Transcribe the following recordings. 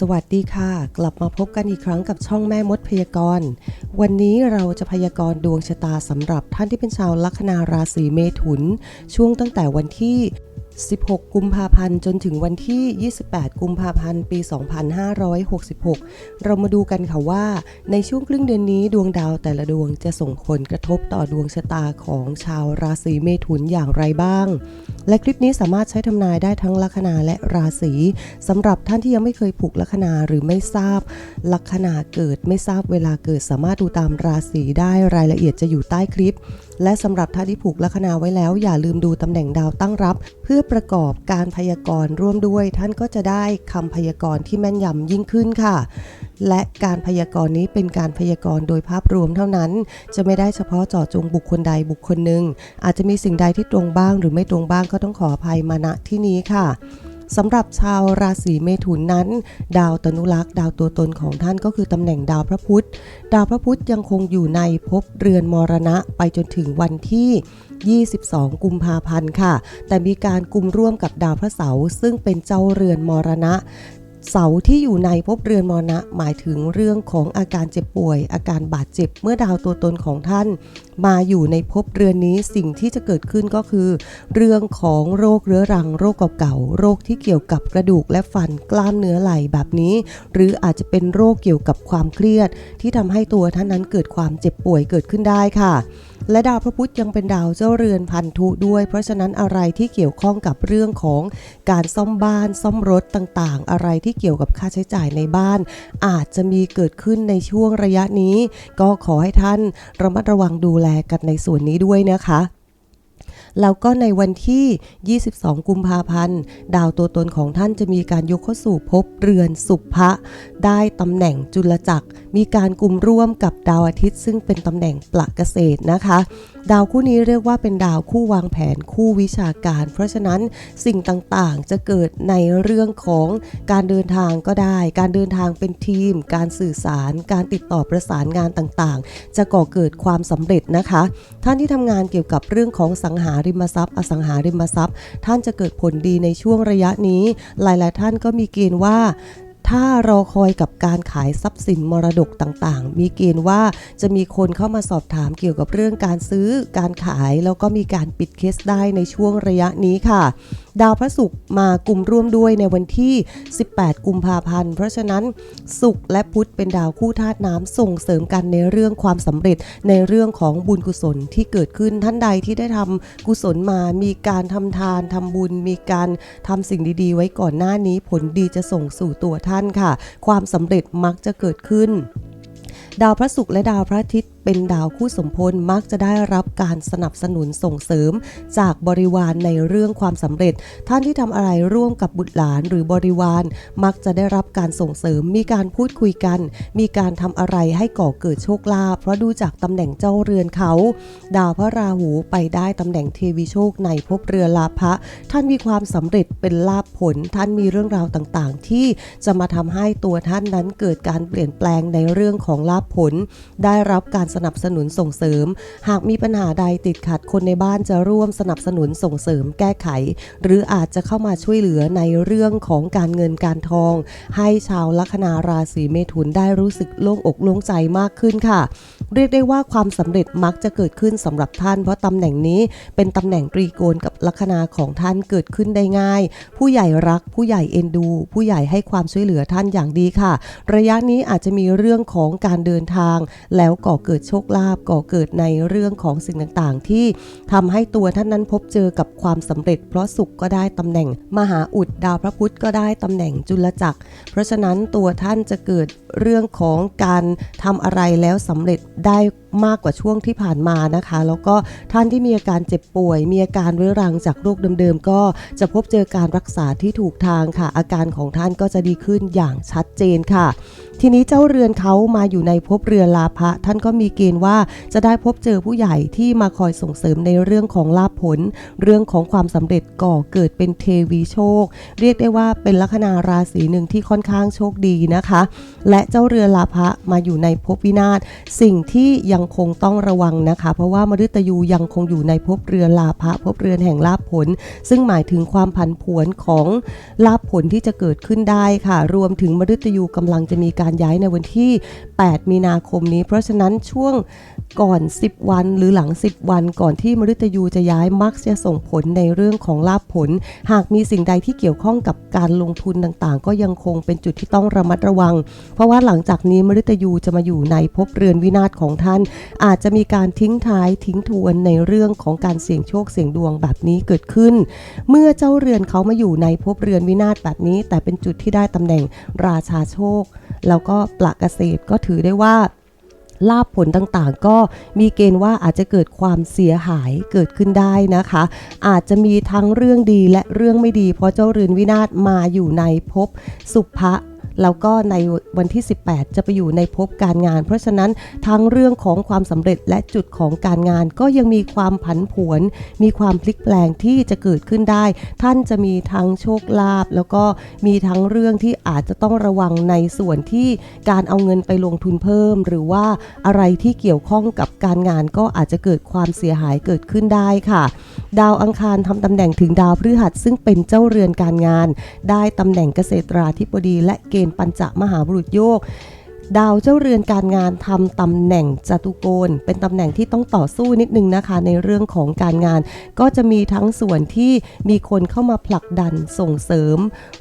สวัสดีค่ะ กลับมาพบกันอีกครั้งกับช่องแม่มดพยากรณ์วันนี้เราจะพยากรณ์ดวงชะตาสำหรับท่านที่เป็นชาวลัคนาราศีเมถุน ช่วงตั้งแต่วันที่ 16 กุมภาพันธ์จนถึงวันที่ 28 กุมภาพันธ์ ปี 2566 เรามาดูกันค่ะว่า ในช่วงครึ่งเดือนนี้ดวงดาวแต่ละดวงจะส่งผลกระทบต่อดวงชะตาของชาวราศีเมถุนอย่างไรบ้าง และคลิปนี้สามารถใช้ทำนายได้ทั้งลัคนาและราศีสำหรับท่านที่ยังไม่เคยผูกลัคนาหรือไม่ทราบ ลัคนาเกิดไม่ทราบเวลาเกิดสามารถดูตามราศีได้รายละเอียดจะอยู่ใต้คลิป และสำหรับท่านที่ผูกลัคนาไว้แล้ว อย่าลืมดูตำแหน่งดาวตั้งรับ เพื่อประกอบการพยากรณ์ร่วมด้วย ท่านก็จะได้คำพยากรณ์ที่แม่นยำยิ่งขึ้นค่ะ และการพยากรณ์นี้เป็นการพยากรณ์โดยภาพรวมเท่านั้น จะไม่ได้เฉพาะเจาะจงบุคคลใดบุคคลหนึ่งอาจจะมีสิ่งใดที่ตรงบ้าง หรือไม่ตรงบ้างก็ต้องขออภัยมาณที่นี้ค่ะ สำหรับชาวราศีเมถุนนั้น ดาวตนุรักษ์ดาวตัวตนของท่านก็คือตำแหน่งดาวพระพุธ ดาวพระพุธยังคงอยู่ในภพเรือนมรณะไปจนถึงวันที่ 22 กุมภาพันธ์ค่ะ แต่มีการกุมร่วมกับดาวพระเสาร์ซึ่งเป็นเจ้าเรือนมรณะเสาที่อยู่ในภพเรือนมรณะหมายถึงเรื่องของอาการเจ็บป่วย อาการบาดเจ็บเมื่อดาวตัวตนของท่าน มาอยู่ในภพเรือนนี้สิ่งที่จะเกิดขึ้นก็คือ เรื่องของโรคเรื้อรัง โรคเก่าๆโรคที่เกี่ยวกับกระดูกและฟันกล้ามเนื้อไหล่แบบนี้ หรืออาจจะเป็นโรคเกี่ยวกับความเครียด ที่ทำให้ตัวท่านนั้นเกิดความเจ็บป่วยเกิดขึ้นได้ค่ะและดาวพระพุธยังเป็นดาวเจ้าเรือนพันธุด้วย เพราะฉะนั้นอะไรที่เกี่ยวข้องกับเรื่องของการซ่อมบ้านซ่อมรถต่างๆ อะไรที่เกี่ยวกับค่าใช้จ่ายในบ้าน อาจจะมีเกิดขึ้นในช่วงระยะนี้ ก็ขอให้ท่านระมัดระวังดูแลกันในส่วนนี้ด้วยนะคะ แล้วก็ในวันที่ 22 กุมภาพันธ์ ดาวตัวตนของท่านจะมีการยกเข้าสู่ภพเรือนสุภะได้ตำแหน่งจุลจักร มีการกลุ่มร่วมกับดาวอาทิตย์ ซึ่งเป็นตำแหน่งปลักเกษตรนะคะ ดาวคู่นี้เรียกว่าเป็นดาวคู่วางแผนคู่วิชาการ เพราะฉะนั้นสิ่งต่างๆ จะเกิดในเรื่องของการเดินทางก็ได้ การเดินทางเป็นทีม การสื่อสาร การติดต่อประสานงานต่างๆ จะก่อเกิดความสำเร็จนะคะ ท่านที่ทำงานเกี่ยวกับเรื่องของสังหาริมทรัพย์ อสังหาริมทรัพย์ ท่านจะเกิดผลดีในช่วงระยะนี้ หลาย ๆ ท่านก็มีเกณฑ์ว่าถ้ารอคอยกับการขายทรัพย์สินมรดกต่างๆ มีเกณฑ์ว่าจะมีคนเข้ามาสอบถามเกี่ยวกับเรื่องการซื้อ การขาย แล้วก็มีการปิดเคสได้ในช่วงระยะนี้ค่ะ ดาวพระศุกร์มากลุ่มร่วมด้วยในวันที่ 18 กุมภาพันธ์ เพราะฉะนั้นศุกร์และพุธเป็นดาวคู่ธาตุน้ำส่งเสริมกันในเรื่องความสำเร็จในเรื่องของบุญกุศลที่เกิดขึ้นท่านใดที่ได้ทำกุศลมามีการทำทานทำบุญ มีการทำสิ่งดีๆ ไว้ก่อนหน้านี้ผลดีจะส่งสู่ตัวท่านค่ะ ความสำเร็จมักจะเกิดขึ้นดาวพระศุกร์และดาวพระอาทิตย์ เป็นดาวคู่สมพลมักจะได้รับการสนับสนุนส่งเสริม จากบริวารในเรื่องความสำเร็จ ท่านที่ทำอะไรร่วมกับบุตรหลานหรือบริวาร มักจะได้รับการส่งเสริม มีการพูดคุยกัน มีการทำอะไรให้ก่อเกิดโชคลาภเพราะดูจากตำแหน่งเจ้าเรือนเขา ดาวพระราหูไปได้ตำแหน่งเทวีโชคในภพเรือลาภะท่านมีความสำเร็จเป็นลาภผล ท่านมีเรื่องราวต่างๆ ที่จะมาทำให้ตัวท่านนั้นเกิดการเปลี่ยนแปลงในเรื่องของลาภผล ได้รับการสนับสนุนส่งเสริม หากมีปัญหาใดติดขัดคนในบ้านจะร่วมสนับสนุนส่งเสริมแก้ไข หรืออาจจะเข้ามาช่วยเหลือในเรื่องของการเงินการทอง ให้ชาวลัคนาราศีเมถุนได้รู้สึกโล่งอกโล่งใจมากขึ้นค่ะ เรียกได้ว่าความสำเร็จมักจะเกิดขึ้นสำหรับท่าน เพราะตำแหน่งนี้เป็นตำแหน่งตรีโกณกับลัคนาของท่านเกิดขึ้นได้ง่าย ผู้ใหญ่รักผู้ใหญ่เอ็นดู ผู้ใหญ่ให้ความช่วยเหลือท่านอย่างดีค่ะ ระยะนี้อาจจะมีเรื่องของการเดินทาง แล้วก่อเกิดโชคลาภก่อเกิดในเรื่องของสิ่งต่างๆ ที่ทำให้ตัวท่านนั้นพบเจอกับความสำเร็จ เพราะสุขก็ได้ตำแหน่ง มหาอุดดาวพระพุธก็ได้ตำแหน่งจุลจักร เพราะฉะนั้นตัวท่านจะเกิดเรื่องของการทำอะไรแล้วสำเร็จได้ มากกว่าช่วงที่ผ่านมานะคะ แล้วก็ท่านที่มีอาการเจ็บป่วย มีอาการเรื้อรังจากโรคเดิมๆ ก็จะพบเจอการรักษาที่ถูกทางค่ะ อาการของท่านก็จะดีขึ้นอย่างชัดเจนค่ะ ทีนี้เจ้าเรือนเขามาอยู่ในภพเรือนลาภะท่านก็มีเกณฑ์ว่าจะได้พบเจอผู้ใหญ่ที่มาคอยส่งเสริมในเรื่องของลาภผล เรื่องของความสำเร็จก่อเกิดเป็นเทวีโชค เรียกได้ว่าเป็นลัคนาราศีหนึ่งที่ค่อนข้างโชคดีนะคะ และเจ้าเรือลาภะมาอยู่ในภพวินาศสิ่งที่ยังคงต้องระวังนะคะ เพราะว่ามฤตยูยังคงอยู่ในภพเรือนลาภะภพเรือนแห่งลาภผล ซึ่งหมายถึงความผันผวนของลาภผลที่จะเกิดขึ้นได้ค่ะ รวมถึงมฤตยูกำลังจะมีการย้ายในวันที่ 8 มีนาคมนี้ เพราะฉะนั้นช่วงก่อน 10 วันหรือหลัง 10 วันก่อนที่มฤตยูจะย้ายมักจะส่งผลในเรื่องของลาภผล หากมีสิ่งใดที่เกี่ยวข้องกับการลงทุนต่างๆ ก็ยังคงเป็นจุดที่ต้องระมัดระวัง เพราะว่าหลังจากนี้มฤตยูจะมาอยู่ในภพเรือนวินาศของท่านอาจจะมีการทิ้งท้ายทิ้งทวนในเรื่องของการเสี่ยงโชคเสี่ยงดวงแบบนี้เกิดขึ้น เมื่อเจ้าเรือนเขามาอยู่ในภพเรือนวินาศแบบนี้ แต่เป็นจุดที่ได้ตำแหน่งราชาโชค แล้วก็ปละเกษตรก็ถือได้ว่าลาบผลต่างๆ ก็มีเกณฑ์ว่าอาจจะเกิดความเสียหายเกิดขึ้นได้นะคะ อาจจะมีทั้งเรื่องดีและเรื่องไม่ดี เพราะเจ้าเรือนวินาศมาอยู่ในภพสุภะ แล้วก็ในวันที่ 18 จะไปอยู่ในภพการงาน เพราะฉะนั้นทั้งเรื่องของความสำเร็จและจุดของการงาน ก็ยังมีความผันผวน มีความพลิกแปลงที่จะเกิดขึ้นได้ ท่านจะมีทั้งโชคลาภแล้วก็มีทั้งเรื่องที่อาจจะต้องระวังในส่วนที่การเอาเงินไปลงทุนเพิ่ม หรือว่าอะไรที่เกี่ยวข้องกับการงานก็อาจจะเกิดความเสียหายเกิดขึ้นได้ค่ะ ดาวอังคารทำตำแหน่งถึงดาวพฤหัสซึ่งเป็นเจ้าเรือนการงาน ได้ตำแหน่งเกษตราธิบดีและเกณฑ์ปัญจมหาบุรุษโยก ดาวเจ้าเรือนการงานทำตำแหน่งจตุโกณเป็นตำแหน่งที่ต้องต่อสู้นิดนึงนะคะ ในเรื่องของการงาน ก็จะมีทั้งส่วนที่มีคนเข้ามาผลักดันส่งเสริม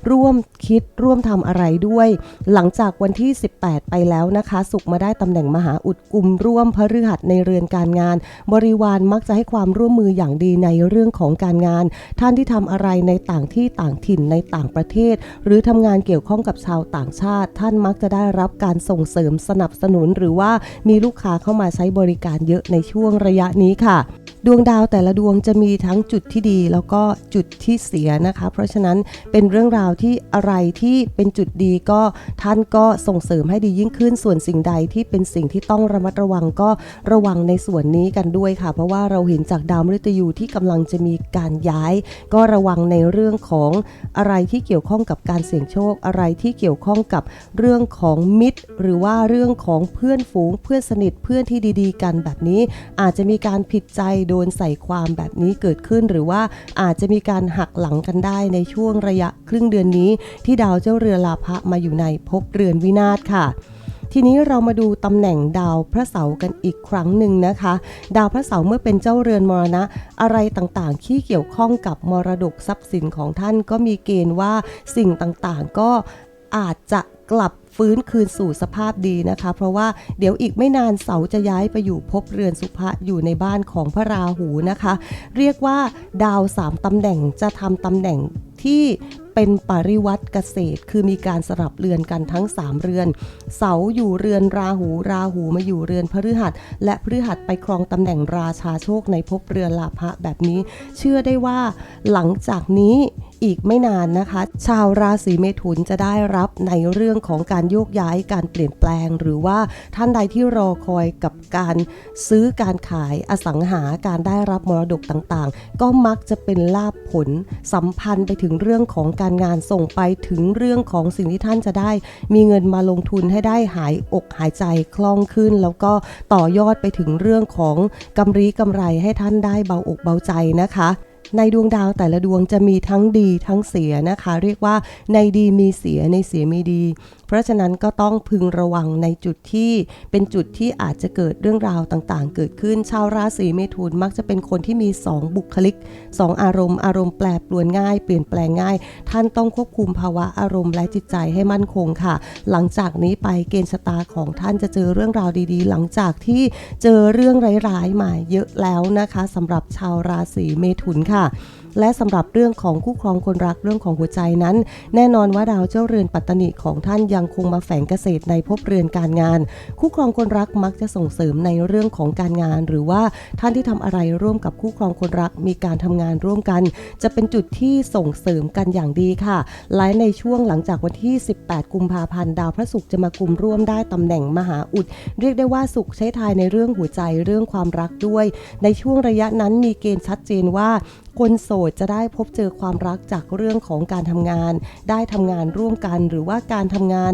ร่วมคิดร่วมทำอะไรด้วย หลังจากวันที่ 18 ไปแล้วนะคะ สุขมาได้ตำแหน่งมหาอุดกุมร่วมพฤหัสในเรือนการงาน บริวารมักจะให้ความร่วมมืออย่างดีในเรื่องของการงาน ท่านที่ทำอะไรในต่างที่ต่างถิ่นในต่างประเทศ หรือทำงานเกี่ยวข้องกับชาวต่างชาติ ท่านมักจะได้รับการส่ง่งเสริมสนับสนุน หรือว่ามีลูกค้าเข้ามาใช้บริการเยอะในช่วงระยะนี้ค่ะ ดวงดาวแต่ละดวงจะมีทั้งจุดที่ดี แล้วก็จุดที่เสียนะคะ เพราะฉะนั้นเป็นเรื่องราวที่อะไรที่เป็นจุดดีก็ท่านก็ส่งเสริมให้ดียิ่งขึ้นส่วนสิ่งใดที่เป็นสิ่งที่ต้องระมัดระวังก็ระวังในส่วนนี้กันด้วยค่ะ เพราะว่าเราเห็นจากดาวมฤตยูที่กำลังจะมีการย้าย ก็ระวังในเรื่องของอะไรที่เกี่ยวข้องกับการเสี่ยงโชคอะไรที่เกี่ยวข้องกับเรื่องของมิตรหรือว่าเรื่องของเพื่อนฝูงเพื่อนสนิทเพื่อนที่ดีๆ กันแบบนี้ อาจจะมีการผิดใจโดนใส่ความแบบนี้เกิดขึ้น หรือว่าอาจจะมีการหักหลังกันได้ในช่วงระยะครึ่งเดือนนี้ ที่ดาวเจ้าเรือลาภะมาอยู่ในภพเรือนวินาศค่ะทีนี้เรามาดูตำแหน่งดาวพระเสาร์กันอีกครั้งหนึ่งนะคะ ดาวพระเสาร์เมื่อเป็นเจ้าเรือนมรณะ อะไรต่างๆ ที่เกี่ยวข้องกับมรดกทรัพย์สินของท่านก็มีเกณฑ์ว่าสิ่งต่างๆ ก็อาจจะกลับ ฟื้นคืนสู่สภาพดีนะคะ เพราะว่าเดี๋ยวอีกไม่นานเสาจะย้ายไปอยู่ภพเรือนสุภะอยู่ในบ้านของพระราหูนะคะ เรียกว่าดาวสามตำแหน่งจะทำตำแหน่งที่เป็นปริวัติเกษตร คือมีการสลับเรือนกันทั้ง 3 เรือน เสาอยู่เรือนราหู ราหูมาอยู่เรือนพฤหัส และพฤหัสไปครองตำแหน่งราชาโชคในภพเรือนลาภะแบบนี้ เชื่อได้ว่าหลังจากนี้อีกไม่นานนะคะ ชาวราศีเมถุนจะได้รับในเรื่องของการโยกย้ายการเปลี่ยนแปลง หรือว่าท่านใดที่รอคอยกับการซื้อการขายอสังหาการได้รับมรดกต่างๆ ก็มักจะเป็นลาภผลสัมพันธ์ไปถึงเรื่องของการงานส่งไปถึงเรื่องของสิ่งที่ท่านจะได้ มีเงินมาลงทุนให้ได้หายอกหายใจคล่องขึ้น แล้วก็ต่อยอดไปถึงเรื่องของกำไรกำไรให้ท่านได้เบาอกเบาใจนะคะในดวงดาวแต่ละดวงจะมีทั้งดีทั้งเสียนะคะ เรียกว่าในดีมีเสียในเสียมีดี เพราะฉะนั้นก็ต้องพึงระวังในจุดที่เป็นจุดที่อาจจะเกิดเรื่องราวต่างๆ เกิดขึ้น ชาวราศีเมถุนมักจะเป็นคนที่มี 2 บุคลิก 2 อารมณ์ อารมณ์แปรปรวนง่าย เปลี่ยนแปลงง่าย ท่านต้องควบคุมภาวะอารมณ์และจิตใจให้มั่นคงค่ะ หลังจากนี้ไปเกณฑ์ชะตาของท่านจะเจอเรื่องราวดีๆ หลังจากที่เจอเรื่องร้ายๆมาเยอะแล้วนะคะสำหรับชาวราศีเมถุนค่ะและสำหรับเรื่องของคู่ครองคนรักเรื่องของหัวใจนั้น แน่นอนว่าดาวเจ้าเรือนปัตตนิของท่านยังคงมาแฝงเกษตรในภพเรือนการงาน คู่ครองคนรักมักจะส่งเสริมในเรื่องของการงาน หรือว่าท่านที่ทำอะไรร่วมกับคู่ครองคนรักมีการทำงานร่วมกัน จะเป็นจุดที่ส่งเสริมกันอย่างดีค่ะและในช่วงหลังจากวันที่ 18 กุมภาพันธ์ดาวพระศุกร์จะมากุมร่วมได้ตำแหน่งมหาอุด เรียกได้ว่าสุขใช้ทายในเรื่องหัวใจเรื่องความรักด้วย ในช่วงระยะนั้นมีเกณฑ์ชัดเจนว่า คนโสดจะได้พบเจอความรักจากเรื่องของการทำงาน ได้ทำงานร่วมกันหรือว่าการทำงาน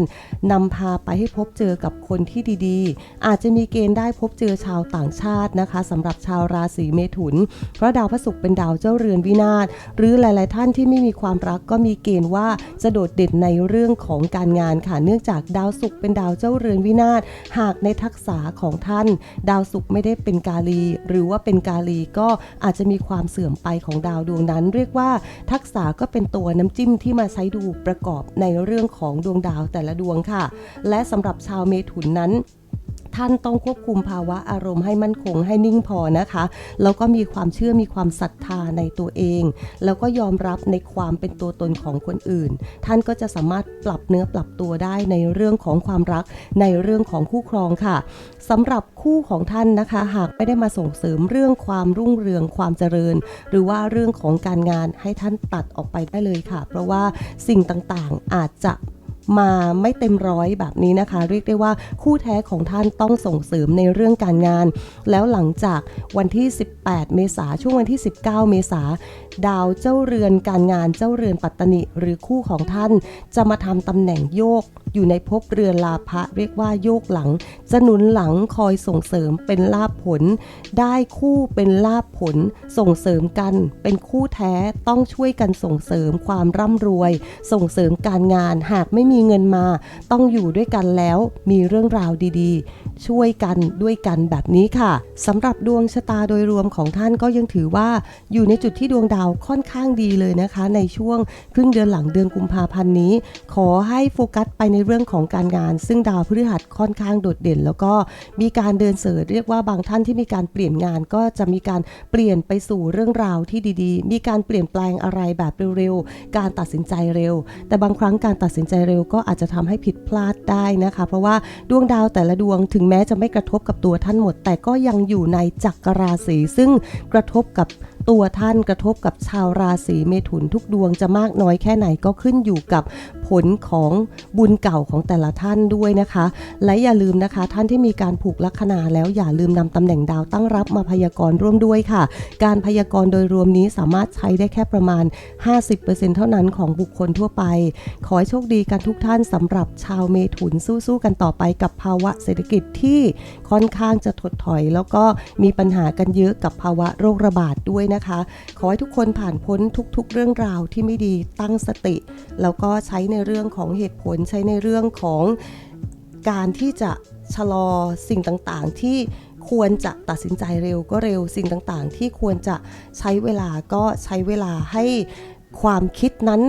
นำพาไปให้พบเจอกับคนที่ดีๆ อาจจะมีเกณฑ์ได้พบเจอชาวต่างชาตินะคะสำหรับชาวราศีเมถุน เพราะดาวพระศุกร์เป็นดาวเจ้าเรือนวินาศหรือหลาย ๆ ท่านที่ไม่มีความรักก็มีเกณฑ์ว่าจะโดดเด่นในเรื่องของการงานค่ะเนื่องจากดาวศุกร์เป็นดาวเจ้าเรือนวินาศหากในทักษะของท่าน ดาวศุกร์ไม่ได้เป็นกาลี หรือว่าเป็นกาลีก็อาจจะมีความเสื่อมไปของดาวดวงนั้น เรียกว่าทักษะก็เป็นตัวน้ำจิ้มที่มาใช้ดูประกอบในเรื่องของดวงดาวแต่ละดวงค่ะ และสำหรับชาวเมถุนนั้น ท่านต้องควบคุมภาวะอารมณ์ให้มั่นคงให้นิ่งพอนะคะ แล้วก็มีความเชื่อมีความศรัทธาในตัวเอง แล้วก็ยอมรับในความเป็นตัวตนของคนอื่น ท่านก็จะสามารถปรับเนื้อปรับตัวได้ในเรื่องของความรักในเรื่องของคู่ครองค่ะสำหรับคู่ของท่านนะคะ หากไม่ได้มาส่งเสริมเรื่องความรุ่งเรืองความเจริญ หรือว่าเรื่องของการงานให้ท่านตัดออกไปได้เลยค่ะ เพราะว่าสิ่งต่างๆอาจจะ มาไม่เต็มร้อยแบบนี้นะคะ เรียกได้ว่าคู่แท้ของท่านต้องส่งเสริมในเรื่องการงาน แล้วหลังจากวันที่ 18 เมษาช่วงวันที่ 19 เมษาดาวเจ้าเรือนการงานเจ้าเรือนปัตตนิหรือคู่ของท่านจะมาทำตำแหน่งโยก อยู่ในภพเรือนลาภะเรียกว่าโยกหลังจะหนุนหลังคอยส่งเสริมเป็นลาภผล ได้คู่เป็นลาภผล ส่งเสริมกัน เป็นคู่แท้ต้องช่วยกันส่งเสริมความร่ำรวย ส่งเสริมการงานหากไม่มีเงินมา ต้องอยู่ด้วยกันแล้วมีเรื่องราวดีๆ ช่วยกันด้วยกันแบบนี้ค่ะสำหรับดวงชะตาโดยรวมของท่านก็ยังถือว่าอยู่ในจุดที่ดวงดาวค่อนข้างดีเลยนะคะ ในช่วงครึ่งเดือนหลังเดือนกุมภาพันธ์นี้ ขอให้โฟกัสไปในเรื่องของการงาน ซึ่งดาวพฤหัสค่อนข้างโดดเด่น แล้วก็มีการเดินเสริฐเรียกว่าบางท่านที่มีการเปลี่ยนงานก็จะมีการเปลี่ยนไปสู่เรื่องราวที่ดีๆ มีการเปลี่ยนแปลงอะไรแบบเร็วๆ การตัดสินใจเร็ว แต่บางครั้งการตัดสินใจเร็วก็อาจจะทำให้ผิดพลาดได้นะคะ เพราะว่าดวงดาวแต่ละดวงถึงแม้จะไม่กระทบกับตัวท่านหมด แต่ก็ยังอยู่ในจักรราศีซึ่งกระทบกับ ตัวท่านกระทบกับชาวราศีเมถุนทุกดวงจะมากน้อยแค่ไหนก็ขึ้นอยู่กับผลของบุญเก่าของแต่ละท่านด้วยนะคะ และอย่าลืมนะคะ ท่านที่มีการผูกลัคนาแล้วอย่าลืมนำตำแหน่งดาวตั้งรับมาพยากรณ์ร่วมด้วยค่ะ การพยากรณ์โดยรวมนี้สามารถใช้ได้แค่ประมาณ 50%เท่านั้นของบุคคลทั่วไป ขอให้โชคดีกันทุกท่านสำหรับชาวเมถุนสู้ๆกันต่อไปกับภาวะเศรษฐกิจที่ค่อนข้างจะถดถอย แล้วก็มีปัญหากันเยอะกับภาวะโรคระบาดด้วยนะคะ ขอให้ทุกคนผ่านพ้นทุกๆ เรื่องราวที่ไม่ดีตั้งสติ แล้วก็ใช้ในเรื่องของเหตุผลใช้ในเรื่องของการที่จะชะลอสิ่งต่างๆ ที่ควรจะตัดสินใจเร็วก็เร็วสิ่งต่างๆ ที่ควรจะใช้เวลาก็ใช้เวลาให้ความคิดนั้น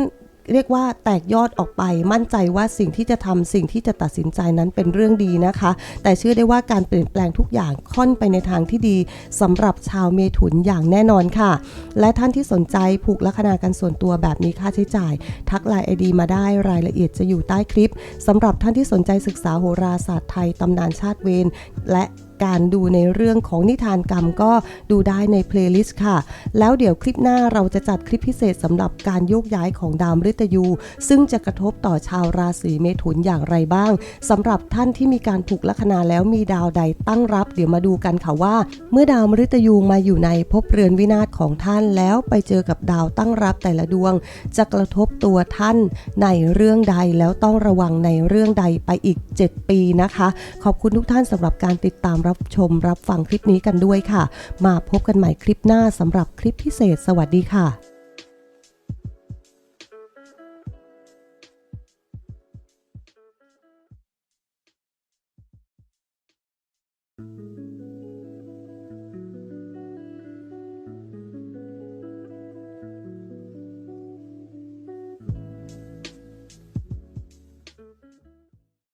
เรียกว่าแตกยอดออกไปมั่นใจว่าสิ่งที่จะทำสิ่งที่จะตัดสินใจนั้นเป็นเรื่องดีนะคะ แต่เชื่อได้ว่าการเปลี่ยนแปลงทุกอย่างค่อนไปในทางที่ดีสำหรับชาวเมถุนอย่างแน่นอนค่ะ และท่านที่สนใจผูกลัคนากันส่วนตัวแบบนี้ค่าใช้จ่าย ทักไลน์ไอดีมาได้รายละเอียดจะอยู่ใต้คลิปสำหรับท่านที่สนใจศึกษาโหราศาสตร์ไทยตำนานชาติเวรและการดูในเรื่องของนิทานกรรมก็ดูได้ในเพลย์ลิสต์ค่ะ แล้วเดี๋ยวคลิปหน้าเราจะจัดคลิปพิเศษสำหรับการโยกย้ายของดาวมฤตยู ซึ่งจะกระทบต่อชาวราศีเมถุนอย่างไรบ้างสำหรับท่านที่มีการผูกลัคนาแล้วมีดาวใดตั้งรับ เดี๋ยวมาดูกันค่ะว่า เมื่อดาวมฤตยูมาอยู่ในภพเรือนวินาศของท่านแล้วไปเจอกับดาวตั้งรับแต่ละดวง จะกระทบตัวท่านในเรื่องใดแล้วต้องระวังในเรื่องใดไปอีก 7 ปีนะคะ ขอบคุณทุกท่านสำหรับการติดตามรับชมรับฟังคลิปนี้กันด้วยค่ะ มาพบกันใหม่คลิปหน้าสำหรับคลิปพิเศษ สวัสดีค่ะ